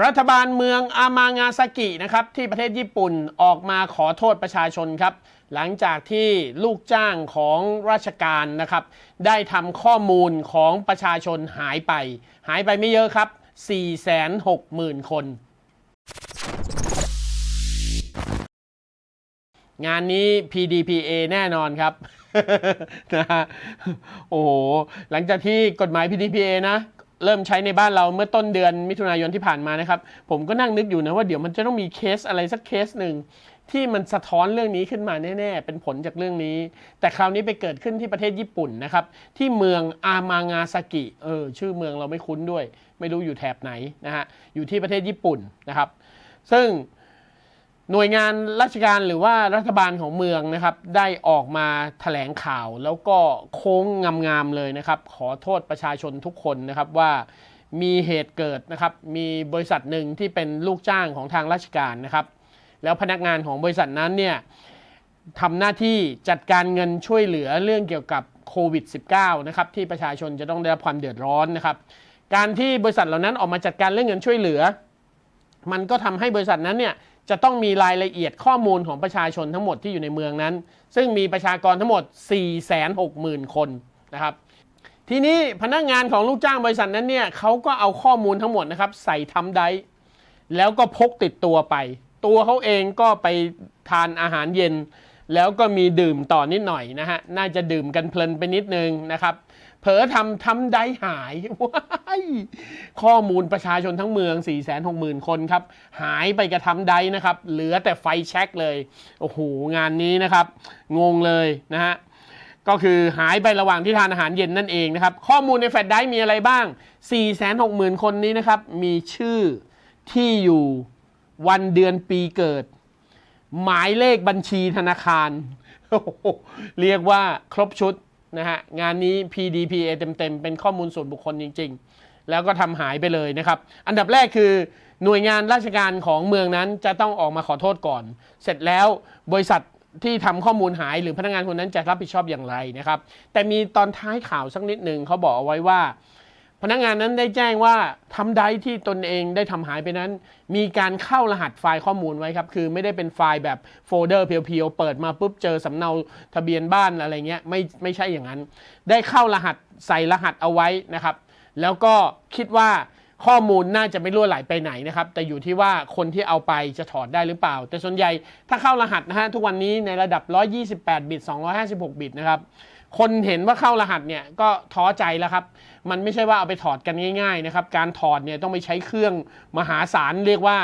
รัฐบาลเมืองอามางาซากินะครับที่ประเทศญี่ปุ่นออกมาขอโทษประชาชนครับหลังจากที่ลูกจ้างของราชการนะครับได้ทำข้อมูลของประชาชนหายไป หายไปไม่เยอะครับ 460,000 คน งานนี้ PDPA แน่นอนครับนะฮะโอ้โห หลังจากที่กฎหมาย PDPA นะ เริ่มใช้ในบ้านเราเมื่อต้นเดือนมิถุนายนที่ผ่านมานะครับ ผมก็นั่งนึกอยู่นะว่าเดี๋ยวมันจะต้องมีเคสอะไรสักเคสหนึ่งที่มันสะท้อนเรื่องนี้ขึ้นมาแน่ๆ เป็นผลจากเรื่องนี้ แต่คราวนี้ไปเกิดขึ้นที่ประเทศญี่ปุ่นนะครับ ที่เมืองอามางาซากิ เออ ชื่อเมืองเราไม่คุ้นด้วย ไม่รู้อยู่แถบไหนนะฮะ อยู่ที่ประเทศญี่ปุ่นนะครับ ซึ่ง หน่วยงานราชการหรือว่ารัฐบาลของเมืองนะครับ ได้ออกมาแถลงข่าวแล้วก็โค้งงามๆเลยนะครับ ขอโทษประชาชนทุกคนนะครับว่ามีเหตุเกิดนะครับ มีบริษัทหนึ่งที่เป็นลูกจ้างของทางราชการนะครับ แล้วพนักงานของบริษัทนั้นเนี่ยทำหน้าที่จัดการเงินช่วยเหลือเรื่องเกี่ยวกับโควิด -19 นะครับที่ประชาชนจะต้องได้รับความเดือดร้อนนะครับ การที่บริษัทเหล่านั้นออกมาจัดการเรื่องเงินช่วยเหลือ มันก็ทำให้บริษัทนั้นเนี่ย จะต้องมีรายละเอียดข้อมูลของประชาชนทั้งหมดที่อยู่ในเมืองนั้น ซึ่งมีประชากรทั้งหมด 460,000 คนนะครับทีนี้พนักงานของลูกจ้างบริษัทนั้นเนี่ยเขาก็เอาข้อมูลทั้งหมดนะครับใส่ทำได้แล้วก็พกติดตัวไป ตัวเขาเองก็ไปทานอาหารเย็น แล้วก็มีดื่มต่อนิดหน่อยนะฮะ น่าจะดื่มกันเพลินไปนิดนึงนะครับ เผลอทำทำได้หายว้ายข้อมูลประชาชนทั้งเมือง 460,000 คนครับ หายไปกระทำได้นะครับ เหลือแต่ไฟแช็กเลย โอ้โห งานนี้นะครับ งงเลยนะฮะก็คือหายไประหว่างที่ทานอาหารเย็นนั่นเองนะครับ ข้อมูลในแฟลชไดร์มีอะไรบ้าง 460,000 คนนี้นะครับ มีชื่อที่อยู่วันเดือนปีเกิด หมายเลขบัญชีธนาคาร เรียกว่าครบชุดนะฮะงานนี้ PDPA เต็มๆ เป็นข้อมูลส่วนบุคคลจริง ๆ แล้วก็ทำหายไปเลยนะครับ อันดับแรกคือหน่วยงานราชการของเมืองนั้นจะต้องออกมาขอโทษก่อน เสร็จแล้วบริษัทที่ทำข้อมูลหายหรือพนักงานคนนั้นจะรับผิดชอบอย่างไรนะครับ แต่มีตอนท้ายข่าวสักนิดหนึ่งเขาบอกเอาไว้ว่า พนักงานนั้นได้แจ้งว่าทำไดที่ตนเองได้ทำหายไปนั้น มีการเข้ารหัสไฟล์ข้อมูลไว้ครับ คือไม่ได้เป็นไฟล์แบบโฟลเดอร์เพียวๆ เปิดมาปุ๊บเจอสำเนาทะเบียนบ้านอะไรเงี้ยไม่ไม่ใช่อย่างนั้น ได้เข้ารหัสใส่รหัสเอาไว้นะครับ แล้วก็คิดว่าข้อมูลน่าจะไม่รั่วไหลไปไหนนะครับ แต่อยู่ที่ว่าคนที่เอาไปจะถอดได้หรือเปล่า แต่ส่วนใหญ่ถ้าเข้ารหัสนะฮะทุกวันนี้ในระดับ 128 บิต 256 บิตนะครับ คนเห็นว่าเข้ารหัสเนี่ยก็ท้อใจแล้วครับ มันไม่ใช่ว่าเอาไปถอดกันง่าย ๆ นะครับ การถอดเนี่ยต้องไปใช้เครื่องมหาศาลเรียกว่า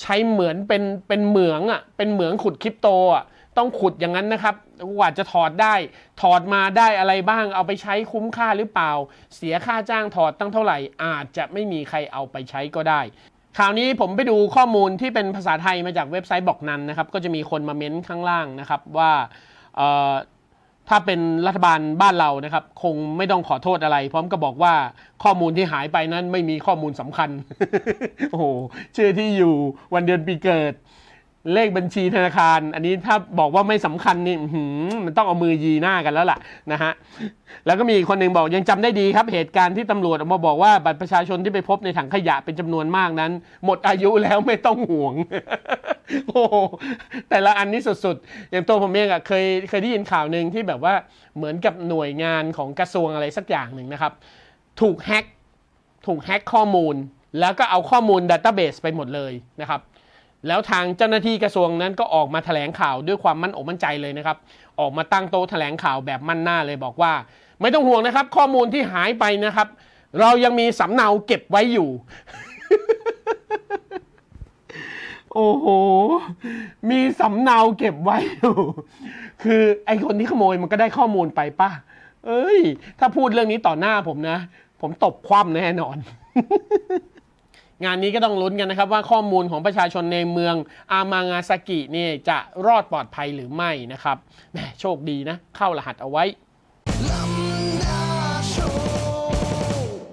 ใช้เหมือนเป็นเป็นเหมืองอะเป็นเหมืองขุดคริปโตอะต้องขุดอย่างนั้นนะครับกว่าจะถอดได้ ถอดมาได้อะไรบ้าง เอาไปใช้คุ้มค่าหรือเปล่า เสียค่าจ้างถอดตั้งเท่าไหร่ อาจจะไม่มีใครเอาไปใช้ก็ได้คราวนี้ผมไปดูข้อมูลที่เป็นภาษาไทยมาจากเว็บไซต์บอกนันนะครับ ก็จะมีคนมาเม้นข้างล่างนะครับว่าเอ่อ ถ้าเป็นรัฐบาลบ้านเรานะครับ คงไม่ต้องขอโทษอะไร พร้อมกับบอกว่าข้อมูลที่หายไปนั้นไม่มีข้อมูลสำคัญ โอ้โหชื่อที่อยู่วันเดือนปีเกิด เลขบัญชีธนาคาร อันนี้ถ้าบอกว่าไม่สำคัญนี่มันต้องเอามือยีหน้ากันแล้วล่ะนะฮะแล้วก็มีอีกคนหนึ่งบอกยังจำได้ดีครับเหตุการณ์ที่ตำรวจออกมาบอกว่าบัตรประชาชนที่ไปพบในถังขยะเป็นจำนวนมากนั้น หมดอายุแล้วไม่ต้องห่วง โอ้แต่ละอันนี้สุดๆ อย่างตัวผมเองอะเคยเคยได้ยินข่าวหนึ่งที่แบบว่าเหมือนกับหน่วยงานของกระทรวงอะไรสักอย่างหนึ่งนะครับ ถูกแฮ็กถูกแฮ็กข้อมูล แล้วก็เอาข้อมูลดัตเต้าเบสไปหมดเลยนะครับ แล้วทางเจ้าหน้าที่กระทรวงนั้นก็ออกมาแถลงข่าวด้วยความมั่นอกมั่นใจเลยนะครับ ออกมาตั้งโต๊ะแถลงข่าวแบบมั่นหน้าเลยบอกว่า ไม่ต้องห่วงนะครับ ข้อมูลที่หายไปนะครับ เรายังมีสำเนาเก็บไว้อยู่ โอ้โห มีสำเนาเก็บไว้อยู่ คือไอคนที่ขโมยมันก็ได้ข้อมูลไปป่ะ เอ้ย ถ้าพูดเรื่องนี้ต่อหน้าผมนะ ผมตบคว่ำแน่นอน งานนี้ก็ต้องลุ้นกันนะครับว่าข้อมูลของประชาชนในเมืองอามางาซากิเนี่ยจะรอดปลอดภัยหรือไม่นะครับแหมโชคดีนะเข้ารหัสเอาไว้